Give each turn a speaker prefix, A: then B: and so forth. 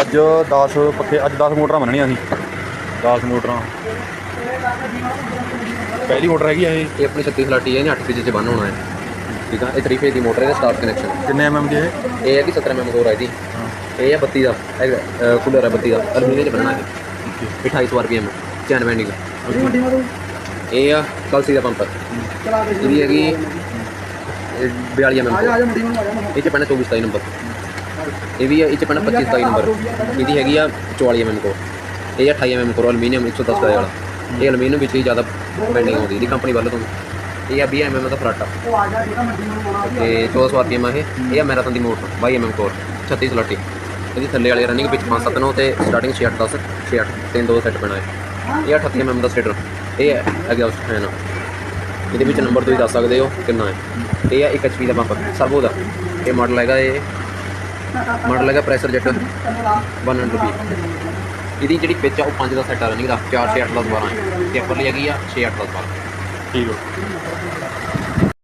A: ਅੱਜ 10 ਪੱਖੇ ਅੱਜ 10 ਮੋਟਰਾਂ ਮੰਨਣੀਆਂ ਸੀ। 10 ਮੋਟਰਾਂ। ਪਹਿਲੀ ਮੋਟਰ ਹੈਗੀ ਆ ਇਹ।
B: ਇਹ ਆਪਣੀ 36 ਫਲਾਟੀ ਹੈ ਇਹਨੇ 8 ਫੇਜ਼ ਚ ਬੰਨ ਹੋਣਾ ਹੈ। ਠੀਕ ਆ? ਇਹ 3 ਫੇਜ਼ ਦੀ ਮੋਟਰ ਹੈ ਸਟਾਰਟ ਕਨੈਕਸ਼ਨ
A: ਕਿੰਨੇ ਐਮਐਮ ਦੀ ਇਹ?
B: ਇਹ ਹੈ ਕਿ 17 mm ਹੋਰ ਹੈ ਇਹਦੀ। ਇਹ ਹੈ 32 ਦਾ ਇਹ ਕੂਲਰ ਹੈ 32 ਦਾ। ਅਲਮੀਨੀਅਮ ਚ ਬਣਨਾ ਹੈ। ਇਹ 2800 rpm ਚੈਨ ਬੈਂਡਿੰਗ ਇਹ ਆ ਕਲਸੀ ਦਾ ਪੰਪ। ਇਹਦੀ ਹੈਗੀ ਇਹ 42 mm ਇਹ ਚ ਪੈਣਾ 24 27 ਨੰਬਰ। ਇਹ ਵੀ ਹੈ ਇਹ ਚ ਪੈਣਾ 25 27 ਨੰਬਰ ਇਹਦੀ ਹੈਗੀ ਆ 44 mm ਕੋ ਇਹ ਆ 28 mm ਕੋ ਅਲਮੀਨੀਅਮ 110 ਦਾ ਵਾਲਾ। ਇਹ ਅਲਮੀਨੀਅਮ ਵਿੱਚ ਹੀ ਜ਼ਿਆਦਾ ਬੈਂਡਿੰਗ ਆਉਂਦੀ ਇਹਦੀ ਕੰਪਨੀ ਵੱਲੋਂ ਤੋਂ। ਇਹ ਆ 20 mm ਦਾ ਫਰਾਟਾ। ਤੇ 1400 rpm mm ਆ ਇਹ। ਇਹ ਆ ਮੈਰਾਥਨ ਦੀ ਮੋਟਰ 22 mm ਕੋਰ 36 ਸਲਾਟੀ ਇਹਦੀ ਥੱਲੇ ਵਾਲੀ ਰਨਿੰਗ ਵਿੱਚ 5 7 9 ਤੇ ਸਟਾਰਟਿੰਗ 6 8 10 6 8 ਤਿੰਨ ਦੋ ਸੈੱਟ ਪੈਣਾ ਹੈ ਇਹ 38 mm ਦਾ ਸਟੇਟਰ ਇਹ ਹੈ ਐਗਜ਼ੌਸਟ ਫੈਨ ਇਹਦੇ ਵਿੱਚ ਨੰਬਰ ਤੁਸੀਂ ਦੱਸ ਸਕਦੇ ਹੋ ਕਿੰਨਾ ਹੈ। ਇਹ ਆ 1 HP ਦਾ ਪੰਪ ਸਰਵੋ ਦਾ ਇਹ ਮਾਡਲ ਹੈਗਾ ਇਹ। ਮਾਡਲ ਹੈਗਾ ਪ੍ਰੈਸ਼ਰ ਜੈਟ 100 ਇਹਦੀ ਜਿਹੜੀ ਪਿਚ ਆ ਉਹ 5 ਦਾ ਸੈੱਟ ਆ ਰਨਿੰਗ ਦਾ 4 6 8 10 12 ਹੈ ਤੇ ਉੱਪਰਲੀ ਹੈਗੀ ਆ 6 8 10 12
A: ਠੀਕ ਹੋ